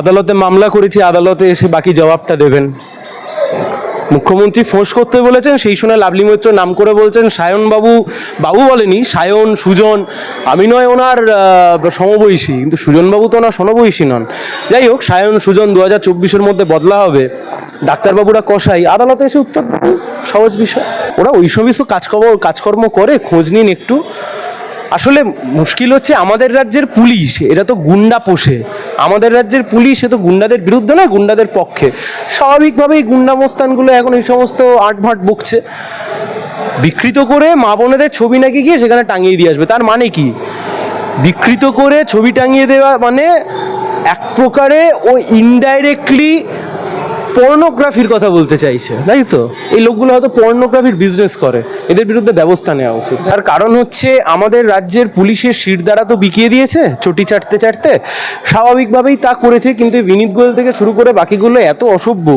আদালতে মামলা করেছি, আদালতে এসে বাকি জবাবটা দেবেন। মুখ্যমন্ত্রী ফোঁস করতে বলেছেন, সেই শুনে লাভলি মৈত্র নাম করে বলছেন সায়ন বাবু বাবু বলেনি, সায়ন, সুজন, আমি নয় ওনার সমবয়সী, কিন্তু সুজনবাবু তো ওনার সমবয়সী নন। যাই হোক, সায়ন, সুজন দু হাজার চব্বিশের মধ্যে বদলা হবে। ডাক্তারবাবুরা কষাই, আদালতে এসে উত্তর। সহজ বিষয়। ওরা ওই সমস্ত কাজকর্ম কাজকর্ম করে, খোঁজ নিন একটু। আসলে মুশকিল হচ্ছে আমাদের রাজ্যের পুলিশ এটা তো গুন্ডা পোষে। আমাদের রাজ্যের পুলিশ সে তো গুন্ডাদের বিরুদ্ধে না গুন্ডাদের পক্ষে। স্বাভাবিকভাবেই গুন্ডামস্তানগুলো এখন এই সমস্ত আটভাট বকছে। বিকৃত করে মা বোনেদের ছবি নাকি গিয়ে সেখানে টাঙিয়ে দিয়ে আসবে, তার মানে কি? বিকৃত করে ছবি টাঙিয়ে দেওয়া মানে এক প্রকারে ও ইনডাইরেক্টলি পর্নোগ্রাফির কথা বলতে চাইছে, তাই তো? এই লোকগুলো হয়তো পর্নোগ্রাফির বিজনেস করে, এদের বিরুদ্ধে ব্যবস্থা নেওয়া উচিত। তার কারণ হচ্ছে, আমাদের রাজ্যের পুলিশের শির দ্বারা তো বিকিয়ে দিয়েছে, চটি চাটতে চাটতে। স্বাভাবিকভাবেই তা করেছে, কিন্তু বিনীত গোয়েল থেকে শুরু করে বাকিগুলো এত অসভ্য,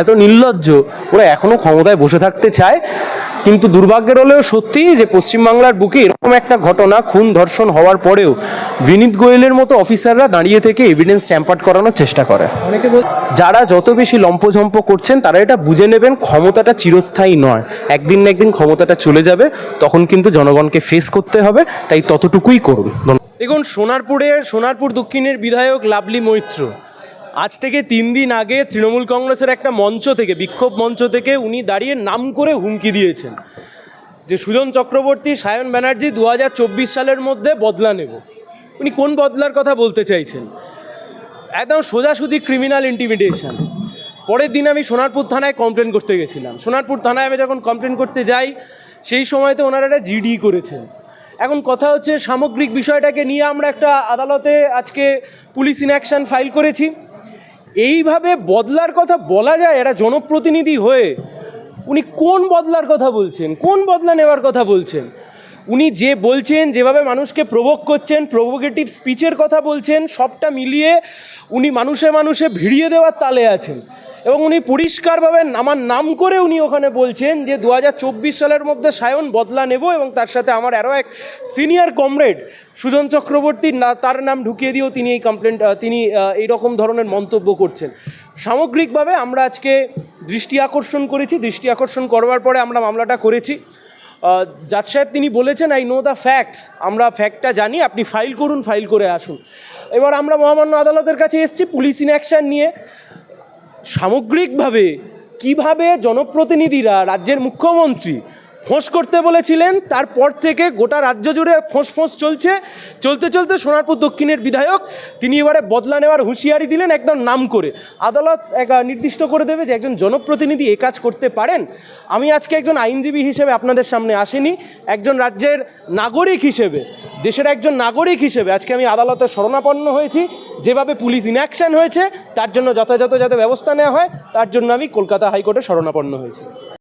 এত নির্লজ্জ, ওরা এখনও ক্ষমতায় বসে থাকতে চায়। কিন্তু দুর্ভাগ্যের হলেও সত্যি যে পশ্চিমবাংলার বুকে এরকম একটা ঘটনা খুন ধর্ষণ হওয়ার পরেও বিনীত গোয়েলের মতো অফিসাররা দাঁড়িয়ে থেকে এভিডেন্স চ্যাম্পার্ট করানোর চেষ্টা করে। অনেকে যারা যত বেশি লম্পঝম্প করছেন তারা এটা বুঝে নেবেন ক্ষমতাটা চিরস্থায়ী নয়। একদিন না একদিন ক্ষমতাটা চলে যাবে তখন কিন্তু জনগণকে ফেস করতে হবে তাই ততটুকুই করুন। দেখুন সোনারপুরের সোনারপুর দক্ষিণের বিধায়ক লাভলি মৈত্র। আজ থেকে তিন দিন আগে তৃণমূল কংগ্রেসের একটা মঞ্চ থেকে, বিক্ষোভ মঞ্চ থেকে উনি দাঁড়িয়ে নাম করে হুমকি দিয়েছেন যে সুজন চক্রবর্তী, সায়ন ব্যানার্জি দু হাজার চব্বিশ সালের মধ্যে বদলা নেব। উনি কোন বদলার কথা বলতে চাইছেন? একদম সোজাসুজি ক্রিমিনাল ইন্টিমিডেশন পরের দিন আমি সোনারপুর থানায় কমপ্লেন করতে গেছিলাম। সোনারপুর থানায় আমি যখন কমপ্লেন করতে যাই, সেই সময়তে ওনারা একটা জিডি করেছেন। এখন কথা হচ্ছে সামগ্রিক বিষয়টাকে নিয়ে আমরা একটা আদালতে আজকে পুলিশ ইন অ্যাকশন ফাইল করেছি। এইভাবে বদলার কথা বলা যায়? এরা জনপ্রতিনিধি হয়ে উনি কোন বদলার কথা বলছেন? কোন বদলা নেওয়ার কথা বলছেন? উনি যে বলছেন, যেভাবে মানুষকে প্রবোক করছেন প্রভোগেটিভ স্পিচের কথা বলছেন, সবটা মিলিয়ে উনি মানুষে মানুষে ভিড়িয়ে দেওয়ার তালে আছেন। এবং উনি পরিষ্কারভাবে আমার নাম করে উনি ওখানে বলছেন যে দু হাজার চব্বিশ সালের মধ্যে সায়ন বদলা নেব এবং তার সাথে আমার আরও এক সিনিয়র কমরেড সুজন চক্রবর্তী, না, তার নাম ঢুকিয়ে দিয়েও তিনি এই কমপ্লেন তিনি এই রকম ধরনের মন্তব্য করছেন। সামগ্রিকভাবে আমরা আজকে দৃষ্টি আকর্ষণ করেছি। দৃষ্টি আকর্ষণ করবার পরে আমরা মামলাটা করেছি। জাজ সাহেব তিনি বলেছেন আই নো দ্য ফ্যাক্টস আমরা ফ্যাক্টটা জানি, আপনি ফাইল করুন ফাইল করে আসুন। এবার আমরা মহামান্য আদালতের কাছে এসেছি পুলিশ ইন অ্যাকশন নিয়ে। সামগ্রিকভাবে কীভাবে জনপ্রতিনিধিরা রাজ্যের মুখ্যমন্ত্রী ফোঁস করতে বলেছিলেন, তারপর থেকে গোটা রাজ্য জুড়ে ফোঁস ফোঁস চলছে। চলতে চলতে সোনারপুর দক্ষিণের বিধায়ক, তিনি এবারে বদলা নেওয়ার হুঁশিয়ারি দিলেন একদম নাম করে। আদালত এক নির্দিষ্ট করে দেবে যে একজন জনপ্রতিনিধি এ কাজ করতে পারেন। আমি আজকে একজন আইনজীবী হিসেবে আপনাদের সামনে আসিনি, একজন রাজ্যের নাগরিক হিসেবে, দেশের একজন নাগরিক হিসেবে আজকে আমি আদালতে শরণাপন্ন হয়েছি। যেভাবে পুলিশ ইনঅ্যাকশন হয়েছে, তার জন্য যথাযথ যাতে ব্যবস্থা নেওয়া হয়, তার জন্য আমি কলকাতা হাইকোর্টে শরণাপন্ন হয়েছি।